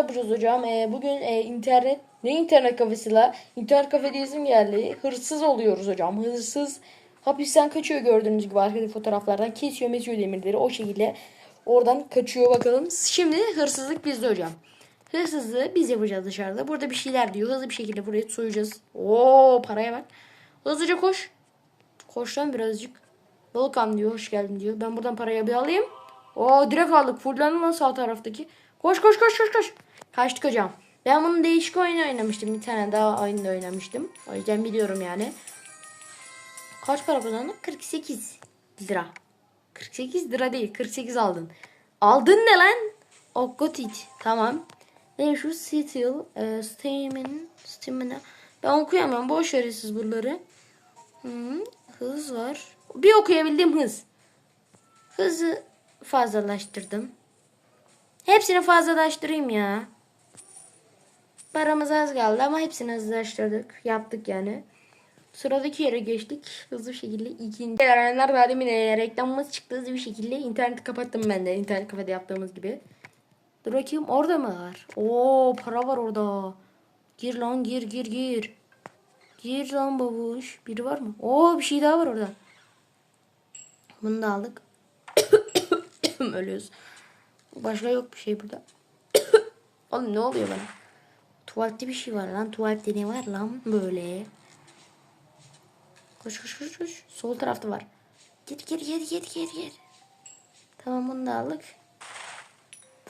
yapacağız hocam. Ee, bugün e, internet ne internet kafesi la? İnternet kafe diye isim geldi. Hırsız oluyoruz hocam. Hırsız hapisten kaçıyor gördüğünüz gibi arkadaki fotoğraflardan. Kesiyor mesiyor demirleri o şekilde. Oradan kaçıyor bakalım. Şimdi hırsızlık bizde hocam. Hırsızlığı biz yapacağız dışarıda. Burada bir şeyler diyor. Hızlı bir şekilde burayı soyacağız. Oo paraya bak. Hızlıca koş. Koş lan birazcık. Welcome diyor. Hoş geldin diyor. Ben buradan parayı bir alayım. Oo direkt aldık. Fullendi lan sağ taraftaki. Koş koş koş koş koş. Kaçtık hocam. Ben bunun değişik oyunu oynamıştım. Bir tane daha oyunda oynamıştım. O yüzden biliyorum yani. Kaç para kazandık? 48 lira. 48 lira değil. 48 aldın. Aldın ne lan? Oh got it. Tamam. Ne şu Steel, e, Steam'in, Steam'ine. Ben okuyamıyorum. Boş verin siz buraları. Hı, hız var. Bir okuyabildiğim hız. Hızı fazlalaştırdım. Hepsini fazlalaştırayım ya. Paramız az kaldı ama hepsini hızlaştırdık. Yaptık yani. Sıradaki yere geçtik. Hızlı bir şekilde ikinci. Erenler daha demin reklamımız çıktı. Hızlı bir şekilde interneti kapattım ben de. İnternet kafede yaptığımız gibi. Dur bakayım orada mı var? Oo para var orada. Gir lan gir gir gir. Gir lan babuş. Biri var mı? Oo bir şey daha var orada. Bunu da aldık. Ölüyoruz. Başka yok bir şey burada. Oğlum ne oluyor bana? Tuvalette bir şey var lan. Tuvalette ne var lan böyle? Koş koş koş koş. Sol tarafta var. Git git git git git git. Tamam bunu da aldık.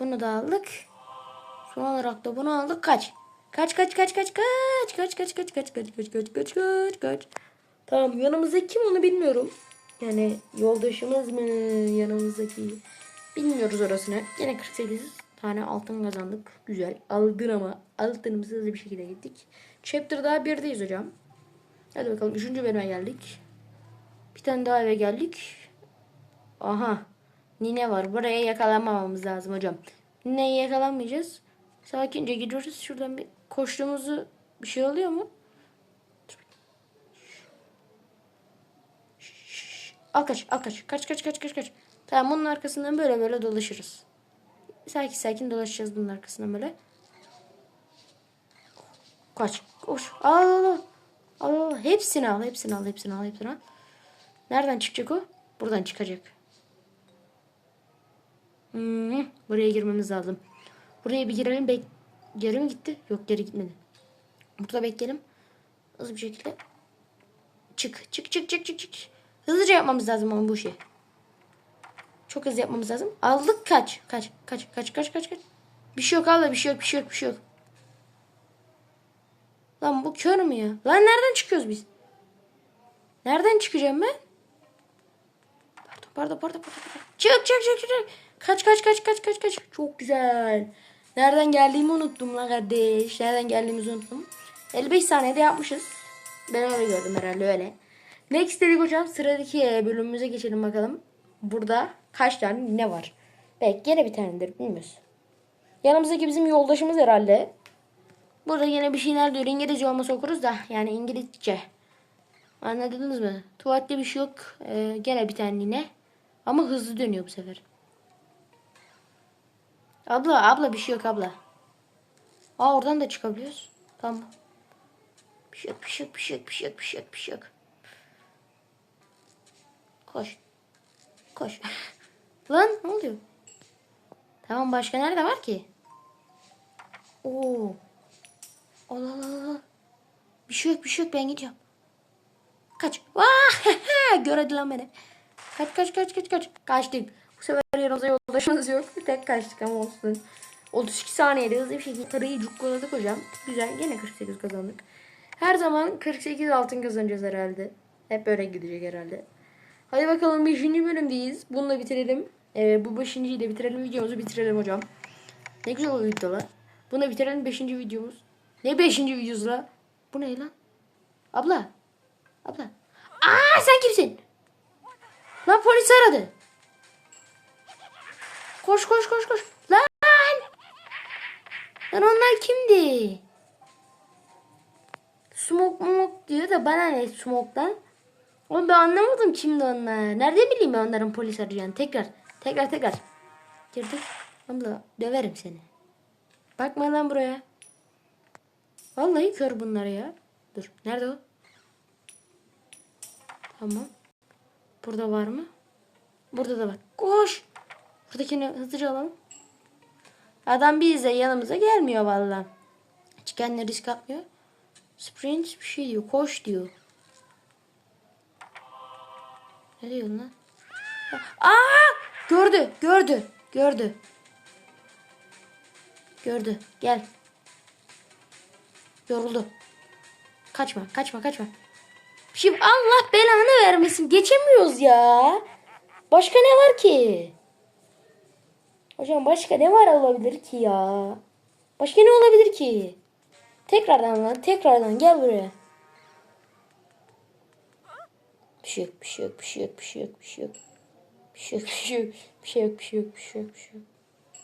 Bunu da aldık. Son olarak da bunu aldık. Kaç. Kaç kaç kaç kaç kaç kaç kaç kaç kaç kaç kaç kaç kaç kaç kaç. Tamam yanımızda kim onu bilmiyorum. Yani yoldaşımız mı yanımızdaki bilmiyoruz orasını. Yine 48 tane altın kazandık. Güzel. Aldın ama altınımızı hızlı bir şekilde gittik. Chapter daha birdeyiz hocam. Hadi bakalım. Üçüncü bölüme geldik. Bir tane daha eve geldik. Aha. Nine var. Buraya yakalanmamamız lazım hocam. Nine'yi yakalanmayacağız. Sakince gidiyoruz. Şuradan bir koştuğumuzu bir şey oluyor mu? Al kaç, al kaç. Kaç kaç kaç kaç kaç. Tamam bunun arkasından böyle böyle dolaşırız. Sakin sakin dolaşacağız bunun arkasından böyle. Kaç. Koş. Al al al. Al. Hepsini al. Hepsini al. Hepsini al. Hepsini al. Nereden çıkacak o? Buradan çıkacak. Hmm, buraya girmemiz lazım. Buraya bir girelim. Bek geri mi gitti? Yok geri gitmedi. Burada bekleyelim. Hızlı bir şekilde. Çık. Çık çık çık çık çık. Hızlıca yapmamız lazım ama bu işi. Çok hızlı yapmamız lazım. Aldık kaç. Kaç. Kaç. Kaç. Kaç. Kaç. kaç. Bir şey yok abla. Bir şey yok. Bir şey yok. Bir şey yok. Lan bu kör mü ya? Lan nereden çıkıyoruz biz? Nereden çıkacağım ben? Pardon pardon pardon pardon. Çık çık çık çık. Kaç kaç kaç kaç kaç kaç. Çok güzel. Nereden geldiğimi unuttum lan kardeş. Nereden geldiğimizi unuttum. 55 saniyede yapmışız. Ben öyle gördüm herhalde öyle. Next dedik hocam. Sıradaki bölümümüze geçelim bakalım. Burada kaç tane ne var? Belki gene bir tanedir bilmiyoruz. Yanımızdaki bizim yoldaşımız herhalde. Burada yine bir şeyler diyor. İngilizce olmasa okuruz da. Yani İngilizce. Anladınız mı? Tuvalette bir şey yok. Ee, gene bir tane yine. Ama hızlı dönüyor bu sefer. Abla abla bir şey yok abla. Aa oradan da çıkabiliyoruz. Tamam. Bir şey yok bir şey yok bir şey yok bir şey yok bir şey yok bir şey yok. Koş. Koş. Lan ne oluyor? Tamam başka nerede var ki? Oo. Allah Allah. Bir şey yok bir şey yok ben gidiyorum. Kaç. Vah! Göredi lan beni. Kaç kaç kaç kaç kaç. Kaçtık. Bu sefer yanımızda yoldaşımız yok. Tek kaçtık ama olsun. 32 saniyede hızlı bir şekilde parayı cukkaladık hocam. Güzel. Gene 48 kazandık. Her zaman 48 altın kazanacağız herhalde. Hep böyle gidecek herhalde. Hadi bakalım 5. bölümdeyiz. Bunu da bitirelim. Ee, bu 5.yi de bitirelim. Videomuzu bitirelim hocam. Ne güzel o videolar. Bunu bitirelim 5. videomuz. Ne 5. videosu la? Bu ne lan? Abla. Abla. Aa sen kimsin? Lan polis aradı. Koş koş koş koş. Lan. Lan onlar kimdi? Smoke mok diyor da bana ne smoke'dan? Oğlum ben anlamadım kimdi onlar. Nerede bileyim ben onların polis arayacağını. Tekrar. Tekrar tekrar. Girdik. Abla döverim seni. Bakma lan buraya. Vallahi kör bunlar ya. Dur. Nerede o? Tamam. Burada var mı? Burada da var. Koş. Buradakini hızlıca alalım. Adam bizle yanımıza gelmiyor. Hiç kendine risk atmıyor. Sprint bir şey diyor. Koş diyor. Ne diyor lan? Aa! Gördü, gördü, gördü. Gördü. Gel. Yoruldu. Kaçma, kaçma, kaçma. Şimdi Allah belanı vermesin. Geçemiyoruz ya. Başka ne var ki? Hocam başka ne var olabilir ki ya? Başka ne olabilir ki? Tekrardan lan, tekrardan gel buraya. Bir şey yok, bir şey yok, bir şey yok, bir şey yok, şey. Bir şey yok, bir şey yok, bir şey yok, bir şey yok, bir şey yok, bir şey yok.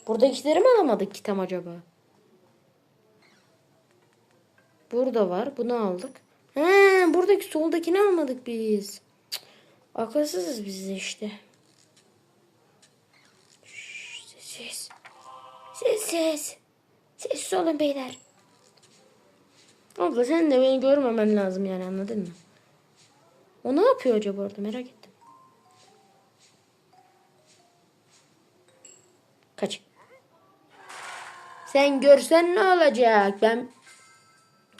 Buradakileri mi alamadık ki tam acaba? Burada var. Bunu aldık. He, buradaki soldakini almadık biz. Akılsızız biz işte. Sessiz. Sessiz. Sessiz olun beyler. Abla sen de beni görmemen lazım yani anladın mı? O ne yapıyor acaba orada merak ettim. Kaç. Sen görsen ne olacak? Ben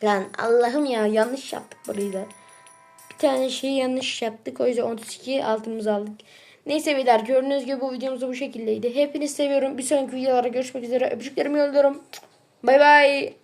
Lan Allah'ım ya yanlış yaptık burayı da. Bir tane şey yanlış yaptık. O yüzden 32 altımızı aldık. Neyse beyler gördüğünüz gibi bu videomuz bu şekildeydi. Hepinizi seviyorum. Bir sonraki videolarda görüşmek üzere. Öpücüklerimi yolluyorum. Bay bay.